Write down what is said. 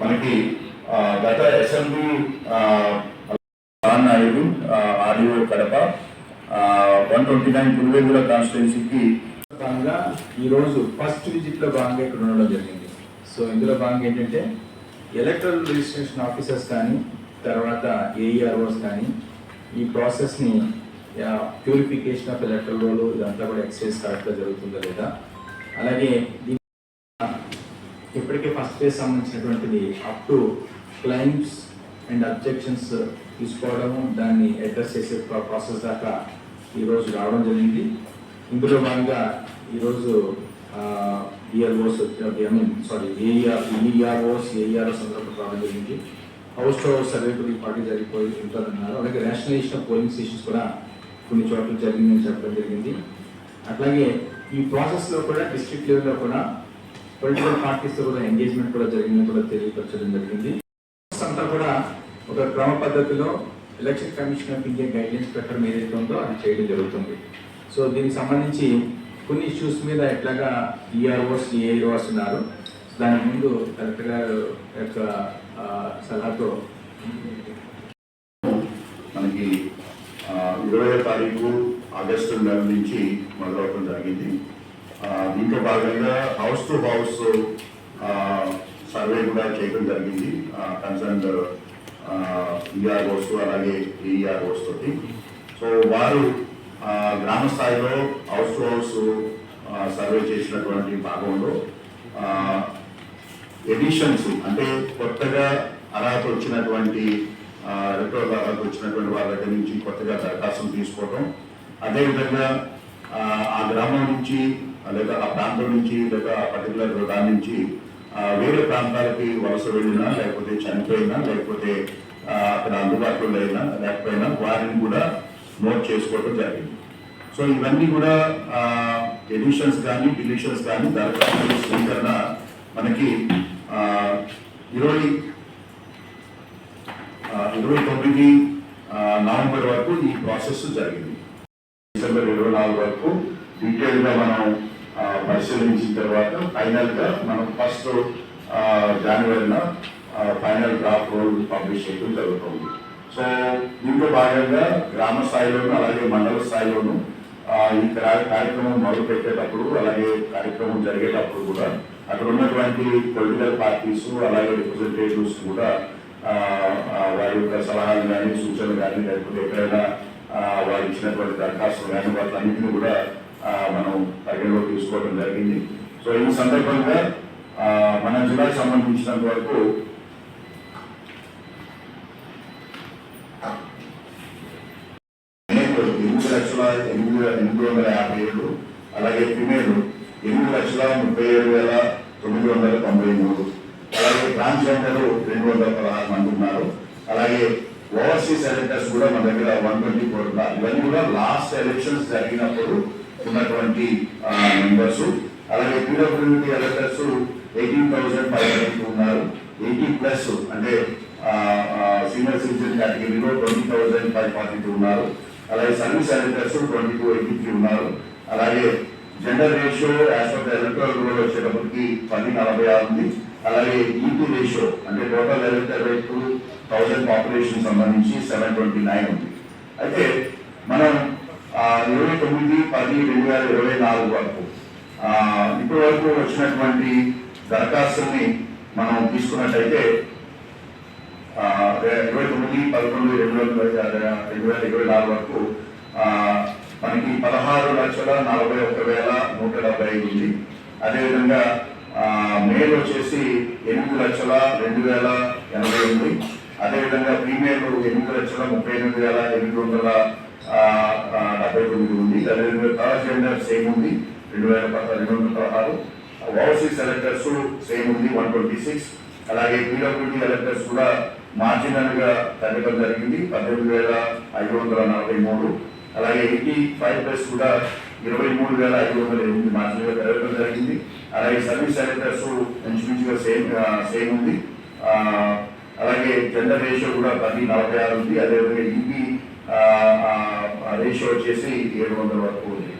మనకి గత assembly Naidu ఆర్యో Kadapa one twenty nine Pulivendula కాన్స్టిట్యున్సీకి భాగంగా ఈరోజు ఫస్ట్ విజిట్లో భాగంగా ఇక్కడ ఉండడం జరిగింది. సో ఇందులో భాగంగా ఏంటంటే ఎలక్ట్రల్ రిజిస్ట్రేషన్ ఆఫీసర్స్ కానీ తర్వాత ఏఈఆర్ఓస్ కానీ ఈ ప్రాసెస్ని ప్యూరిఫికేషన్ ఆఫ్ ఎలక్ట్రల్ రోలు ఇదంతా కూడా ఎక్సైజ్ కరెక్ట్గా జరుగుతుందా లేదా? అలాగే ఇప్పటికే ఫస్ట్ ఫేజ్ సంబంధించినటువంటిది up to claims and objections తీసుకోవడము దాన్ని అడ్రస్ చేసే ప్రాసెస్ దాకా ఈరోజు రావడం జరిగింది. ఇందులో భాగంగా ఈరోజు EROs I mean sorry AER EROs AERO సందర్భంగా రావడం జరిగింది. హౌస్ టు హౌస్ సర్వే కూడా ఈ పార్టీ జరిగిపోయి ఉంటుందన్నారు. అలాగే రేషనలైజేషన్ ఆఫ్ పోలింగ్ స్టేషన్స్ కూడా కొన్ని చోట్ల జరిగిందని చెప్పడం జరిగింది. అట్లాగే ఈ ప్రాసెస్లో కూడా డిస్ట్రిక్ట్ లెవెల్లో కూడా పొలిటికల్ పార్టీస్ కూడా ఎంగేజ్మెంట్ కూడా జరిగిందని కూడా తెలియపరచడం జరిగింది. అంతా కూడా ఒక క్రమ పద్ధతిలో election commission of India guidelines ప్రకారం ఏదైతే ఉందో అది చేయడం జరుగుతుంది. సో దీనికి సంబంధించి కొన్ని ఇష్యూస్ మీద ఎట్లాగా ఈఆర్ఓస్ ఏఆర్ఓస్ ఉన్నారు. దాని ముందు కలెక్టర్ గారు యొక్క సలహాతో మనకి ఇరవై తారీఖు ఆగస్టు నెల నుంచి మొదలవడం జరిగింది. దీంతో దీంట్లో భాగంగా హౌస్ టు హౌస్ సర్వే కూడా చేయడం జరిగింది. కన్సర్న్ ఈఆర్ఓస్ అలాగే ఏఈఆర్ఓస్ తోటి. సో వారు గ్రామ స్థాయిలో హౌస్ టు హౌస్ సర్వే చేసినటువంటి భాగంలో ఎడిషన్స్ అంటే కొత్తగా అర్హత వచ్చినటువంటి ఎలక్ట్రల్ అర్హత వచ్చినటువంటి వాళ్ళ దగ్గర నుంచి కొత్తగా దరఖాస్తులు తీసుకోవడం అదేవిధంగా ఆ గ్రామం నుంచి లేదా ఆ ప్రాంతం నుంచి లేదా ఆ పర్టికులర్ దాని నుంచి వేరే ప్రాంతాలకి వలస వెళ్ళినా లేకపోతే చనిపోయినా లేకపోతే అక్కడ అందుబాటులో లేనా లేకపోయినా వారిని కూడా నోట్ చేసుకోవడం జరిగింది. సో ఇవన్నీ కూడా ఎడిషన్స్ కానీ డిలీషన్స్ కానీ దరఖాస్తు స్వీకరణ మనకి ఇరవై ఇరవై తొమ్మిది నవంబర్ వరకు ఈ ప్రాసెస్ జరిగింది. డిసెంబర్ ఇరవై నాలుగు వరకు డీటెయిల్గా మనం పరిశీలించిన తర్వాత ఫైనల్గా మనం ఫస్ట్ జనవరిన ఫైనల్ డ్రాఫ్ట్ రోల్ పబ్లిష్ చేయడం జరుగుతుంది. సో దీంట్లో భాగంగా గ్రామ స్థాయిలోను అలాగే మండల స్థాయిలోను ఈ కార్యక్రమం మొదలు పెట్టేటప్పుడు అలాగే కార్యక్రమం జరిగేటప్పుడు కూడా అక్కడ ఉన్నటువంటి పొలిటికల్ పార్టీస్ అలాగే రిప్రజెంటేటివ్స్ కూడా వారి యొక్క సలహాలు కానీ సూచనలు కానీ లేకపోతే ఎక్కడైనా వారు ఇచ్చినటువంటి దరఖాస్తులు కానీ వాటిలన్నింటినీ కూడా మనం పరిగణలో తీసుకోవడం జరిగింది. సో ఈ సందర్భంగా మన జిల్లాకు సంబంధించినంత వరకు ఎనిమిది లక్షల ఎనిమిది ఎనిమిది వందల యాభై ఏడు అలాగే ఫిమేల్ ఎనిమిది లక్షల ముప్పై ఏడు వేల తొమ్మిది వందల తొంభై మూడు అలాగే ట్రాన్స్జెండర్ రెండు వందల పదహారు మంది ఉన్నారు అలాగే ఓవర్సీస్ ఎలక్టర్స్ కూడా మన దగ్గర వన్ ట్వంటీ ఫోర్ ఉన్నారు. ఇవన్నీ కూడా లాస్ట్ ఎలక్షన్స్ జరిగినప్పుడు ఉన్నటువంటి మెంబర్స్ అలాగే PWD electors eighteen thousand five hundred ఉన్నారు. ఎయిటీ ప్లస్ అంటే సీనియర్ సిటిజన్ కేటగిరీలో twenty thousand five forty two ఉన్నారు. అలాగే service electors twenty two eighty three ఉన్నారు. అలాగే gender ratio as per electoral roll వచ్చేటప్పటికి పది నలభై ఆరు ఉంది. అలాగే ఈపీ రేషియో అంటే total elector rate thousand population సంబంధించి సెవెన్ ట్వంటీ నైన్ ఉంది. అయితే మనం ఇరవై తొమ్మిది పది రెండు వేల ఇరవై నాలుగు వరకు. ఇప్పటి వరకు వచ్చినటువంటి దరఖాస్తుల్ని మనం తీసుకున్నట్టయితే ఇరవై తొమ్మిది పదకొండు రెండు వేల రెండు వేల ఇరవై నాలుగు వరకు మనకి పదహారు లక్షల నలభై ఒక్క వేల నూట డెబ్బై ఐదు ఉంది. అదేవిధంగా మేల్ వచ్చేసి ఎనిమిది లక్షల రెండు వేల ఎనభై ఉంది అదేవిధంగా ఫీమేల్ ఎనిమిది లక్షల ముప్పై ఎనిమిది వేల ఎనిమిది వందల డెబ్బై తొమ్మిది ఉంది. అదేవిధంగా థర్డ్ జెండర్ సేమ్ ఉంది. రెండు వేల రెండు వందల పదహారు. ఓవర్సీస్ సెలెక్టర్స్ సేమ్ ఉంది వన్ ట్వంటీ సిక్స్ అలాగే పీడబ్ల్యూడి ఎలక్టర్స్ కూడా మార్జినల్గా తగ్గడం జరిగింది పద్దెనిమిది వేల ఐదు వందల నలభై మూడు. అలాగే ఎయిటీ ఫైవ్ ప్లస్ కూడా ఇరవై మూడు వేల ఐదు వందల ఎనిమిది మార్జినల్గా పెరగడం జరిగింది. అలాగే సర్వీస్ సెలెక్టర్స్ ఇంచుమించుగా సేమ్ సేమ్ ఉంది. అలాగే జెండర్ రేషియో కూడా పది నలభై ఆరు ఉంది. అదేవిధంగా ఈబీ రేషియో వచ్చేసి ఏడు వందల వరకు ఉంది.